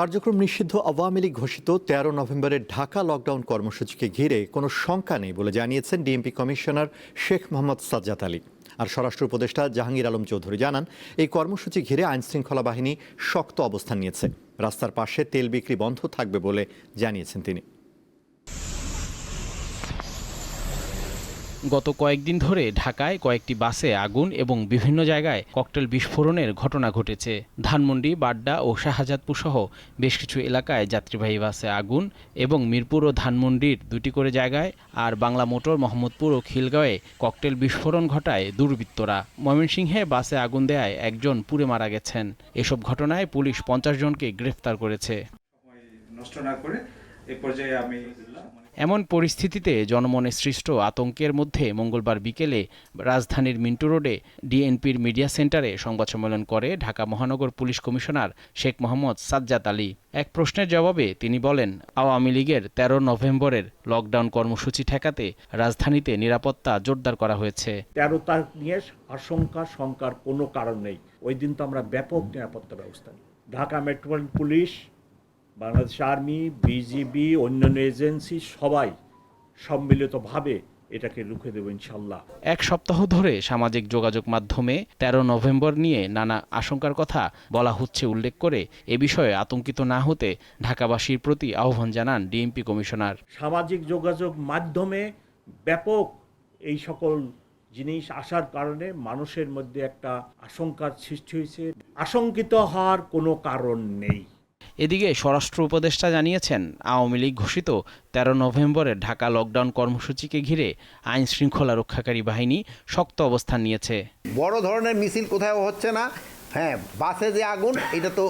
কার্যক্রম নিষিদ্ধ আওয়ামী লীগ ঘোষিত তেরো নভেম্বরের ঢাকা লকডাউন কর্মসূচিকে ঘিরে কোনো শঙ্কা নেই বলে জানিয়েছেন ডিএমপি কমিশনার শেখ মোহাম্মদ সাজ্জাদ আলী। আর স্বরাষ্ট্র উপদেষ্টা জাহাঙ্গীর আলম চৌধুরী জানান, এই কর্মসূচি ঘিরে আইনশৃঙ্খলা বাহিনী শক্ত অবস্থান নিয়েছে। রাস্তার পাশে তেল বিক্রি বন্ধ থাকবে বলে জানিয়েছেন তিনি। গত কয়েকদিন ধরে ঢাকায় কয়েকটি বাসে আগুন এবং বিভিন্ন জায়গায় ককটেল বিস্ফোরণের ঘটনা ঘটেছে। ধানমন্ডি, বাড্ডা ও শাহজাদপুর সহ বেশ কিছু এলাকায় যাত্রীবাহী বাসে আগুন এবং মিরপুর ও ধানমন্ডির দুটি করে জায়গায় আর বাংলা মোটর, মোহাম্মদপুর ও খিলগাঁওয়ে ককটেল বিস্ফোরণ ঘটায় দুর্বৃত্তরা। ময়মনসিংহে বাসে আগুন দেয়ায় একজন পুড়ে মারা গেছেন। এসব ঘটনায় পুলিশ পঞ্চাশ জনকে গ্রেফতার করেছে। নষ্ট না করে এ পর্যায়ে আমি এমন পরিস্থিতিতে জনমনে সৃষ্ট আতঙ্কের মধ্যে মঙ্গলবার বিকেলে রাজধানীর মিন্টু রোডে ডিএনপির মিডিয়া সেন্টারে সংবাদ সম্মেলন করে ঢাকা মহানগর পুলিশ কমিশনার শেখ মোহাম্মদ সাজ্জাদ আলী। এক প্রশ্নের জবাবে তিনি বলেন, আওয়ামী লীগের তেরো নভেম্বরের লকডাউন কর্মসূচি ঠেকাতে রাজধানীতে নিরাপত্তা জোরদার করা হয়েছে। তেরো তারিখ নিয়ে আশঙ্কা, শঙ্কার কোনো কারণ নেই। ওই দিন তো আমরা ব্যাপক নিরাপত্তা ব্যবস্থা Dhaka metropolitan police Bangladesh army BGB অন্যান্য এজেন্সি সবাই সম্মিলিতভাবে এটাকে রুখে দেবো ইনশাল্লাহ এক সপ্তাহ ধরে সামাজিক যোগাযোগ মাধ্যমে তেরো নভেম্বর নিয়ে নানা আশঙ্কার কথা বলা হচ্ছে উল্লেখ করে এ বিষয়ে আতঙ্কিত না হতে ঢাকাবাসীর প্রতি আহ্বান জানান ডিএমপি কমিশনার। সামাজিক যোগাযোগ মাধ্যমে ব্যাপক এই সকল জিনিস আসার কারণে মানুষের মধ্যে একটা আশঙ্কার সৃষ্টি হয়েছে। আশঙ্কিত হওয়ার কোনো কারণ নেই। এদিকে স্বরাষ্ট্র উপদেষ্টা জানিয়েছেন, আওয়ামী লীগ ঘোষিত তেরো নভেম্বরের ঢাকা লকডাউন কর্মসূচিকে ঘিরে আইন শৃঙ্খলা রক্ষাকারী বাহিনী শক্ত অবস্থান নিয়েছে। বড় ধরনের মিছিল কোথাও হচ্ছে না। হ্যাঁ বাসে যে আগুন, এটা তো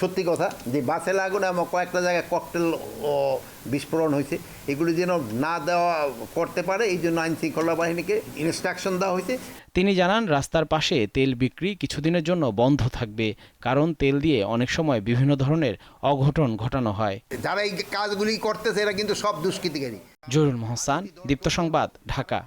সত্যি কথা যে বাসে আগুন এবং কয়েকটা জায়গায় ককটেল ও বিস্ফোরণ হয়েছে। এগুলি যেন না দেওয়া করতে পারে এই জন্য আইন শৃঙ্খলা বাহিনীকে ইনস্ট্রাকশন দেওয়া হয়েছে। তিনি জানান রাস্তার পাশে তেল বিক্রি কিছুদিনের জন্য বন্ধ থাকবে কারণ তেল দিয়ে অনেক সময় বিভিন্ন ধরনের অঘটন ঘটানো হয়। যারা এই কাজগুলি করতেছে এরা কিন্তু সব দুষ্কৃতিকারী। জরুল মহসান দীপ্ত সংবাদ ঢাকা।